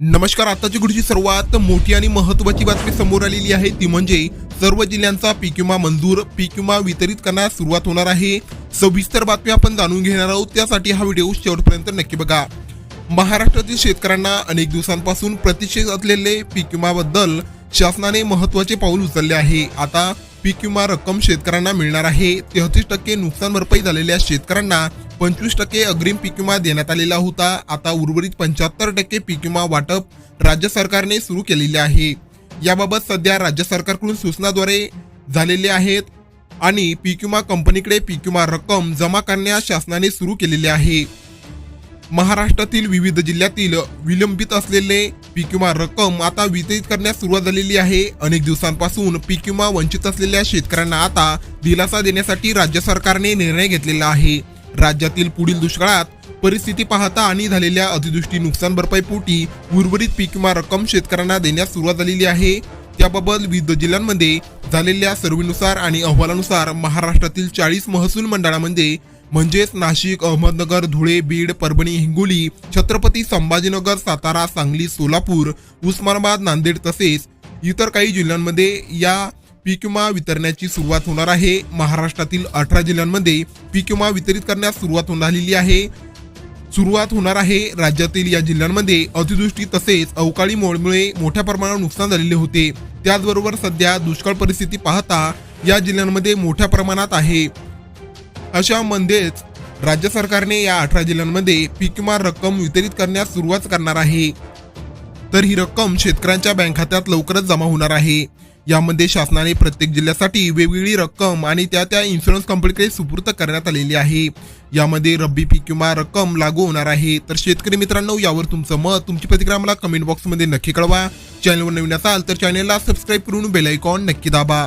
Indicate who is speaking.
Speaker 1: नमस्कार आताची घडीची सर्वात मोठी आणि महत्वाची बातमी समोर आलेली आहे. ती म्हणजे सर्व जिल्ह्यांचा पीक विमा मंजूर पीक विमा वितरित करण्यास सुरुवात होणार आहे. सविस्तर बातमी आपण जाणून घेणार आहोत. त्यासाठी हा व्हिडिओ शेवटपर्यंत नक्की बघा. महाराष्ट्रातील शेतकऱ्यांना अनेक दिवसांपासून प्रतिष्ठित असलेले पीक विमाबद्दल शासनाने महत्त्वाचे पाऊल उचलले आहे. आता पीक विमा रक्कम शेतकऱ्यांना मिळणार आहे. तेहतीस टक्के नुकसान भरपाई झालेल्या शेतकऱ्यांना पंचवीस टक्के अग्रिम पीक विमा देण्यात आलेला होता. आता उर्वरित पंच्याहत्तर टक्के पीक विमा वाटप राज्य सरकारने सुरू केलेले आहे. याबाबत सध्या राज्य सरकारकडून सूचनाद्वारे झालेले आहेत आणि पीक विमा कंपनीकडे पीक विमा रक्कम जमा करण्यास शासनाने सुरू केलेले आहे. महाराष्ट्रातील विविध जिल्ह्यातील विलंबित असलेले पीक विमा रक्कम आता वितरित करण्यास सुरुवात झालेली आहे. अनेक दिवसांपासून पीक विमा वंचित असलेल्या शेतकऱ्यांना आता दिलासा देण्यासाठी राज्य सरकारने निर्णय घेतलेला आहे. राज्यातील पुढील दुष्काळात परिस्थिती पाहता आणि झालेल्या अतिदृष्टी नुकसान भरपाई पोटी उर्वरित पीक विमा रक्कम शेतकऱ्यांना देण्यास सुरुवात झालेली आहे. त्याबाबत विविध जिल्ह्यांमध्ये झालेल्या सर्वेनुसार आणि अहवालानुसार महाराष्ट्रातील चाळीस महसूल मंडळामध्ये म्हणजेच नाशिक अहमदनगर धुळे बीड परभणी हिंगोली छत्रपती संभाजीनगर सातारा सांगली सोलापूर उस्मानाबाद नांदेड तसेच इतर काही जिल्ह्यांमध्ये या पीक विमा वितरणाची सुरुवात होणार आहे. महाराष्ट्रातील अठरा जिल्ह्यांमध्ये पीक विमा वितरित करण्यास सुरुवात होऊन झालेली आहे. सुरुवात होणार आहे राज्यातील या जिल्ह्यांमध्ये. अतिवृष्टी तसेच अवकाळी मोडमुळे मोठ्या प्रमाणावर नुकसान झालेले होते. त्याचबरोबर सध्या दुष्काळ परिस्थिती पाहता या जिल्ह्यांमध्ये मोठ्या प्रमाणात आहे. अशा म्हणजेच राज्य सरकारने या अठरा जिल्ह्यांमध्ये पीक विमा रक्कम वितरित करण्यास सुरुवात करणार आहे. तर ही रक्कम शेतकऱ्यांच्या बँक खात्यात लवकरच जमा होणार आहे. यामध्ये शासनाने प्रत्येक जिल्ह्यासाठी वेगवेगळी रक्कम आणि त्या त्या इन्शुरन्स कंपनीकडे सुपूर्त करण्यात आलेली आहे. यामध्ये रब्बी पीक विमा रक्कम लागू होणार आहे. तर शेतकरी मित्रांनो यावर तुमचं मत तुमची प्रतिक्रिया मला कमेंट बॉक्समध्ये नक्की कळवा. चॅनलवर नवीन असाल तर चॅनलला सबस्क्राईब करून बेल आयकॉन नक्की दाबा.